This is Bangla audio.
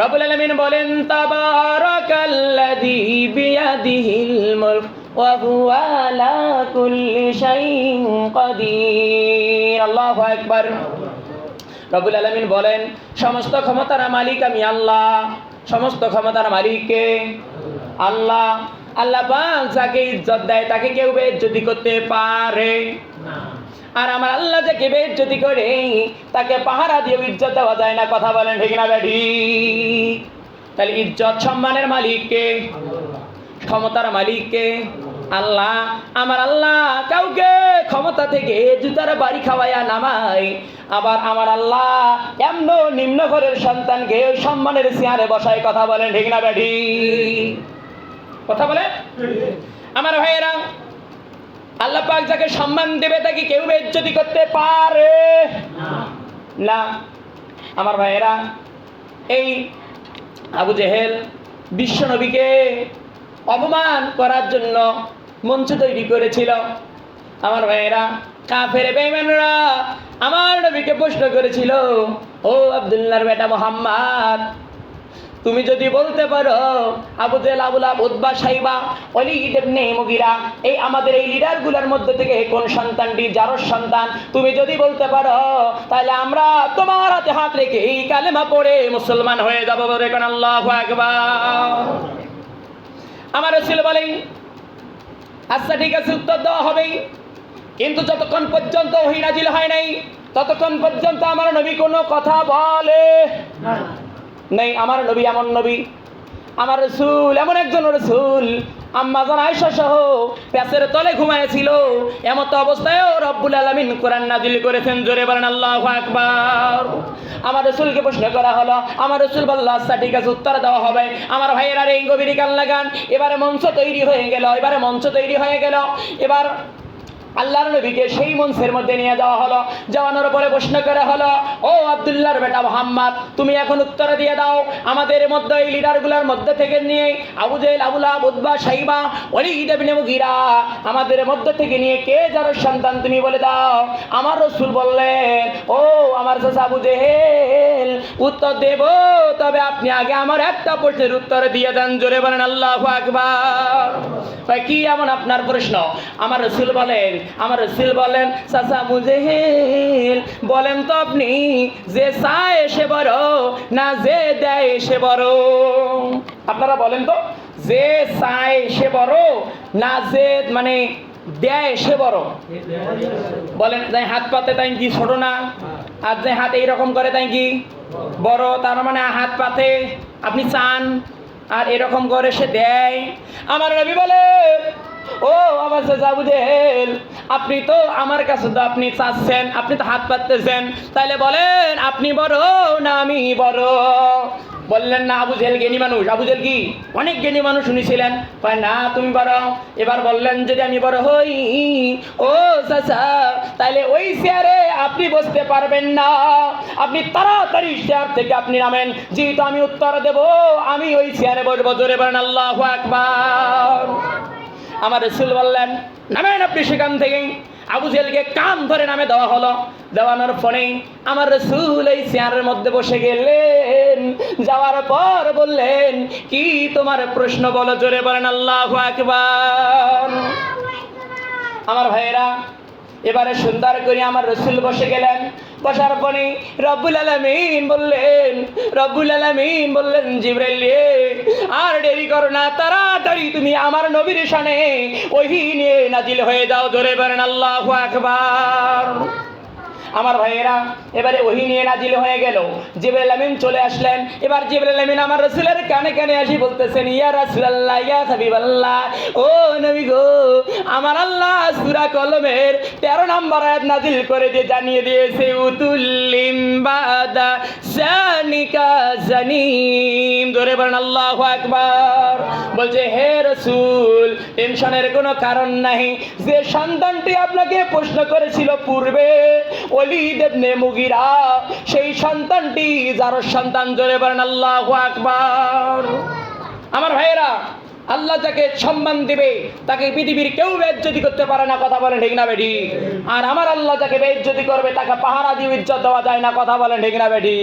রব্বুল আলমিন বলেন আলা রব্বুল আলামিন বলেন, সমস্ত ক্ষমতার মালিক আমি আল্লাহ। সমস্ত ক্ষমতার মালিককে আল্লাহ। আল্লাহ যাকে ইজ্জত দেয় তাকে কেউ বেজ্জতি করতে পারে আর আমার আল্লাহ যাকে বেজ্জতি করে, তাকে পাহারা দিয়ে ইজ্জত দেওয়া যায় না, কথা বলেন ঠিক না ব্যাডি? তাহলে ইজ্জত সম্মানের মালিককে ক্ষমতার মালিককে আল্লাহ, আমার আল্লাহ কাউকে ক্ষমতা থেকে জুতার বাড়ি খাওয়াইয়া নামাই আবার আমার আল্লাহ এমন নিম্ন ঘরের সন্তানকে সম্মানের চেয়ারে বসায় কথা বলেন ঠিক না ব্যাডি? কথা বলে আমার ভাইয়েরা আল্লাহ পাক যাকে সম্মান দেবে তাকে কেউ বেজ্জতি করতে পারে না। আমার ভাইয়েরা, এই আবু জেহেল বিশ্ব নবীকে অপমান করার জন্য মঞ্চ তৈরি করেছিল। আমার ভাইয়েরা, কাফের বেইমানরা আমার নবীকে প্রশ্ন করেছিল, ও আব্দুল্লাহর বেটা মোহাম্মদ তুমি যদি বলতে পারো, আবু জেল আবুল উদ্বা সাইবা অলি ইবনে মুগিরা, এই আমাদের এই লিডারগুলোর মধ্যে থেকে কোন সন্তানটি, যার সন্তান, তুমি যদি বলতে পারো, তাহলে আমরা তোমার হাতে হাত রেখে এই কালেমা পড়ে মুসলমান হয়ে যাব বলে কোন আল্লাহু আমার ছিল বলেন আচ্ছা ঠিক আছে, উত্তর দেওয়া হবেই। কিন্তু যতক্ষণ পর্যন্ত ওহি নাজিল হয় নাই, ততক্ষণ পর্যন্ত আমার নবী কোনো কথা বলে নেই আমার নবী, এমন নবী। আমার রসুল, এমন একজন রসুল। আম্মা জান আয়সা সহ প্যাসের তলে ঘুমাইছিল এমত অবস্থায়ও রব্বুল আলামিন কোরআন নাজিল করেছেন। জোরে বলেন, আল্লাহু আকবার। আমার রসুলকে প্রশ্ন করা হলো, আমার রসুল বলল আচ্ছা ঠিক আছে, উত্তর দেওয়া হবে। আমার ভাইয়েরা এই গভীর কান লাগান এবারে মঞ্চ তৈরি হয়ে গেল, এবারে মঞ্চ তৈরি হয়ে গেল। এবার আল্লাহর নবীকে সেই মঞ্চের মধ্যে নিয়ে যাওয়া হলো। যাওয়ানোর পরে প্রশ্ন করা হলো, ও আবদুল্লাহর বেটা মোহাম্মদ, তুমি এখন উত্তর দিয়ে দাও। আমাদের মধ্যে এই লিডারগুলোর মধ্যে থেকে নিয়ে আবু জেল আবুলা বুদবা সাইবা অলি ইদাবিনে মুগিরা, আমাদের মধ্যে থেকে নিয়ে কে যার সন্তান তুমি বলে দাও? আমার রসুল বললেন, ও আমার চাচা আবু জেহেল, উত্তর দেব। তবে আপনি আগে আমার একটা প্রশ্নের উত্তর দিয়ে দেন। জোরে বলেন, আল্লাহ আকবার। কি এমন আপনার প্রশ্ন? আমার রসুল বলেন আমার রসুল বলেন চাচা মুজেহিল, বলেন তো আপনি, যে চায় সে বড় না যে দেয় সে বড়? আপনারা বলেন তো, যে চায় সে বড় না যে মানে দেয় সে বড়? বলেন, তাই হাত পাতে তাই কি ছোট না? আর যে হাত এইরকম করে তাই কি বড়? তার মানে হাত পাতে আপনি চান, আর এরকম করে সে দেয়? আমার নবী বলে ও আমার সাবু দেল আপনি তো আমার কাছে তো আপনি চাচ্ছেন, আপনি তো হাত পাততেছেন তাইলে বলেন, আপনি বড় না আমি বড়? বললেন না আবু জেল জ্ঞানী মানুষ। আবু জেল কি? অনেক জ্ঞানী মানুষ শুনেছিলেন কয়, না, তুমি বড়। এবার বললেন, যদি আমি বড় হই, ও চাচা, তাইলে ওই চেয়ারে আপনি বসতে পারবেন না। আপনি তাড়াতাড়ি চেয়ার থেকে আপনি নামেন। যেহেতু আমি উত্তর দেব, আমি ওই চেয়ারে বসবো। জোরে বলেন, আল্লাহ আকবার। আমার রসুল বললেন, নামেন আপনি সেখান থেকেই। আবু জেলকে কান ধরে নামে দেওয়া হলো। দেওয়ানোর ফোনে আমার রসুল এই চেয়ারের মধ্যে বসে গেলেন। যাওয়ার পর বললেন, কি তোমার প্রশ্ন বলো? জোরে বলেন, আল্লাহ আকবার। আমার ভাইয়েরা, এবারে সুন্দর করে আমার রসুল বসে গেলেন। বসার পরে রব্বুল আলমিন বললেন, রব্বুল আলমিন বললেন, জিব্রাইল আর দেরি করো না তাড়াতাড়ি তুমি আমার নবীর সানে ওহি নিয়ে নাজিল হয়ে যাও। জোরে বলেন আল্লাহ আকবার। আমার ভাইয়েরা, এবারে ওহি নিয়ে নাজিল হয়ে গেল। জিবরাইল আমিন চলে আসলেন। এবার জিবরাইল আমিন আমার রাসূলের কানে কানে আসি বলতেছেন, ইয়া রাসূলুল্লাহ, ইয়া হাবিবাল্লাহ, ও নবী গো, আমার আল্লাহ সূরা কলমের 13 নম্বর আয়াত নাজিল করে দিয়ে জানিয়ে দিয়েছে, উতুল্লিম বাদা জানিকা জানিম। ধরে বলেন, আল্লাহু আকবার। বলছে, হে রাসূল, টেনশনের কোনো কারণ নাই। যে সন্তানটি আপনাকে প্রশ্ন করেছিল পূর্বে ওলিদ ইবনে মুগিরা, সেই সন্তানটি, যার সন্তান জোরে বলেন, আল্লাহ আকবার। আমার ভাইয়েরা, আল্লাহ যাকে সম্মান দিবে, তাকে পৃথিবীর কেউ বেজ্জতি করতে পারে না, কথা বলেন, ঠিক না বেঠি আর আমার আল্লাহ যাকে বেজ্জতি করবে, তাকে পাহারা দিয়ে ইজ্জত দেওয়া যায় না, কথা বলেন, ঠিক না বেঠি